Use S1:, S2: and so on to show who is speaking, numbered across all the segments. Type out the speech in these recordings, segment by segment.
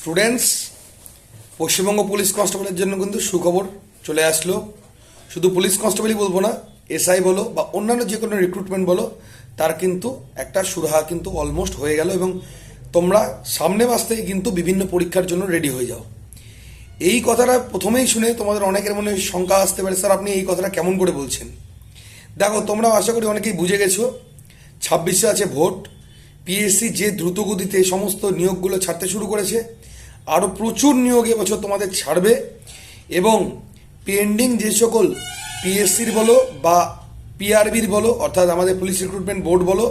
S1: Students, Paschimbanga police কনস্টেবলের জন্য কিন্তু সুখবর চলে আসলো। শুধু পুলিশ কনস্টেবলই বলব না, এসআই বলো বা অন্যান্য যে কোনো রিক্রুটমেন্ট বলো, তার কিন্তু একটা সুরাহা কিন্তু অলমোস্ট হয়ে গেল এবং তোমরা সামনে মাস থেকে কিন্তু বিভিন্ন পরীক্ষার জন্য রেডি হয়ে যাও। এই কথাটা প্রথমেই শুনে তোমাদের অনেকের মনে শঙ্কা আসতে পারে, স্যার, আপনি এই কথাটা কেমন করে বলছেন? দেখো তোমরা আশা করি অনেকেই বুঝে গেছো, ছাব্বিশে আছে ভোট, পিএসসি যে দ্রুতগতিতে সমস্ত নিয়োগগুলো ছাড়তে শুরু করেছে আরও প্রচুর নিয়োগ এবছর তোমাদের ছাড়বে এবং পেন্ডিং যে সকল পিএসসির বলো বা পিআরবির বলো, অর্থাৎ আমাদের পুলিশ রিক্রুটমেন্ট বোর্ড বলো,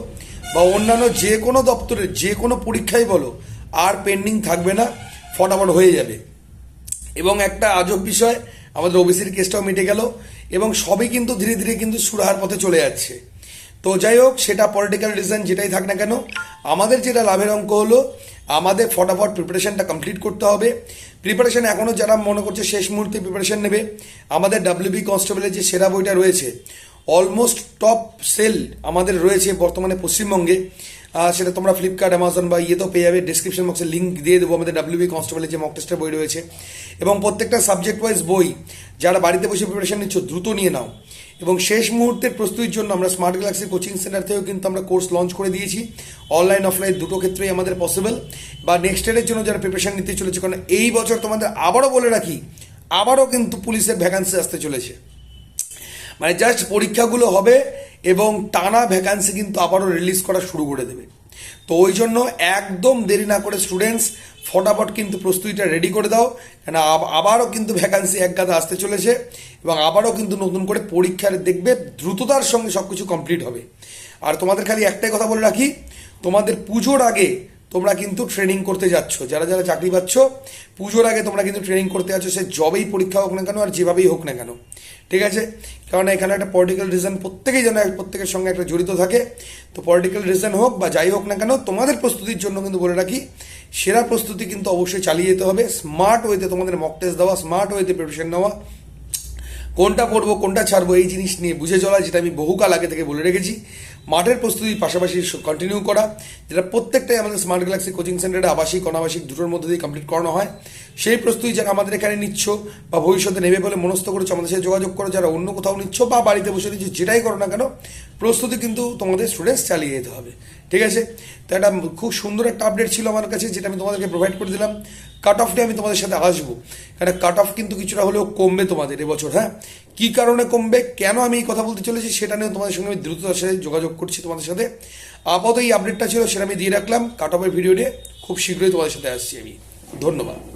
S1: বা অন্যান্য যে কোনো দপ্তরের যে কোনো পরীক্ষাই বলো, আর পেন্ডিং থাকবে না, ফটাফট হয়ে যাবে। এবং একটা আজব বিষয়, আমাদের ওবিসির কেসটাও মিটে গেল, এবং সবই কিন্তু ধীরে ধীরে কিন্তু সুরাহার পথে চলে যাচ্ছে। তো যাই হোক সেটা পলিটিক্যাল রিজন যেটাই থাক না কেন, আমাদের যেটা লাভের অঙ্ক হলো, আমাদের ফটাফট প্রিপারেশনটা কমপ্লিট করতে হবে। প্রিপারেশান এখনও যারা মনে করছে শেষ মুহূর্তে প্রিপারেশান নেবে, আমাদের ডাব্লিউবি কনস্টেবলের যে সেরা বইটা রয়েছে অলমোস্ট টপ সেল আমাদের রয়েছে বর্তমানে পশ্চিমবঙ্গে। সেটা তোমরা ফ্লিপকার্ট অ্যামাজন বা ইয়েতেও পেয়ে যাবে। ডিসক্রিপশন বক্সে লিঙ্ক দিয়ে দেবো আমাদের ডাব্লিউবি কনস্টেবলের যে মক টেস্টের বই রয়েছে। এবং প্রত্যেকটা সাবজেক্ট ওয়াইজ বই যারা বাড়িতে বসে প্রিপারেশন নিচ্ছ, দ্রুত নিয়ে নাও। এবং শেষ মুহূর্তের প্রস্তুতির জন্য আমরা স্মার্ট গ্যালাক্সি কোচিং সেন্টার থেকেও কিন্তু আমরা কোর্স লঞ্চ করে দিয়েছি। অনলাইন অফলাইন দুটো ক্ষেত্রেই আমাদের পসিবল বা নেক্সট ইয়ারের জন্য যারা প্রিপারেশন নিতে চলেছে, কারণ এই বছর তোমাদের আবারও বলে রাখি, আবারও কিন্তু পুলিশের ভ্যাকান্সি আসতে চলেছে। মানে জাস্ট পরীক্ষাগুলো হবে এবং টানা ভ্যাকান্সি কিন্তু আবারও রিলিজ করা শুরু করে দেবে। তো ওই জন্য একদম দেরি না করে স্টুডেন্টস ফটাফট কিন্তু প্রস্তুতিটা রেডি করে দাও, কেন আব- আবারও কিন্তু ভ্যাকান্সি এক গাদা আসতে চলেছে এবং আবারও কিন্তু নতুন করে পরীক্ষার দেখবে দ্রুততার সঙ্গে সব কিছু কমপ্লিট হবে। আর তোমাদের খালি একটাই কথা বলে রাখি, তোমাদের পুজোর আগে তোমরা কিন্তু ট্রেনিং করতে যাচ্ছ। যারা যারা চাকরি পাচ্ছ, পুজোর আগে তোমরা কিন্তু ট্রেনিং করতে যাচ্ছ, সে জবেই পরীক্ষা হোক না কেন আর যেভাবেই হোক না কেন। ঠিক আছে? কারণ এখানে একটা পলিটিক্যাল রিজন প্রত্যেকেই যেন প্রত্যেকের সঙ্গে একটা জড়িত থাকে। তো পলিটিক্যাল রিজন হোক বা যাই হোক না কেন, তোমাদের প্রস্তুতির জন্য কিন্তু বলে রাখি, সেরা প্রস্তুতি কিন্তু অবশ্যই চালিয়ে যেতে হবে। স্মার্ট ওয়েতে তোমাদের মক টেস্ট দেওয়া স্মার্ট ওয়েতে প্রিপারেশন নেওয়া। কোনটা পড়ব, কোনটা ছাড়বো, এই জিনিস নিয়ে বুঝে চলা, যেটা আমি বহুকাল আগে থেকে বলে রেখেছি। মাঠের প্রস্তুতির পাশাপাশি কন্টিনিউ করা, যেটা প্রত্যেকটাই আমাদের স্মার্ট গ্যালাক্সি কোচিং সেন্টারে আবাসিক, অনাবাসিক দুটোর মধ্যে দিয়ে কমপ্লিট করানো হয়। সেই প্রস্তুতি যারা আমাদের এখানে নিচ্ছ বা ভবিষ্যতে নেবে বলে মনস্থ করেছ, আমাদের সাথে যোগাযোগ করো, যারা অন্য কোথাও নিচ্ছ বা বাড়িতে বসে নিচ্ছ যেটাই করো না কেন, প্রস্তুতি কিন্তু তোমাদের স্টুডেন্টস চালিয়ে যেতে হবে। ঠিক আছে? তো একটা খুব সুন্দর একটা আপডেট ছিল আমার কাছে, যেটা আমি তোমাদেরকে প্রোভাইড করে দিলাম। কাট অফটা আমি তোমাদের সাথে আসব। কারণ কাট অফ কিন্তু কিছুটা হলেও কমবে তোমাদের এবছর হ্যাঁ? কি কারণে কমবে, কেন আমি এই কথা বলতে চলেছি, সেটা নিয়ে তোমাদের সঙ্গে আমি দ্রুততার সাথে যোগাযোগ করছি তোমাদের সাথে। আপাতত এই আপডেটটা ছিল, সেটা আমি দিয়ে রাখলাম। কাট অফের ভিডিও খুব শীঘ্রই তোমাদের সাথে আসছি আমি। ধন্যবাদ।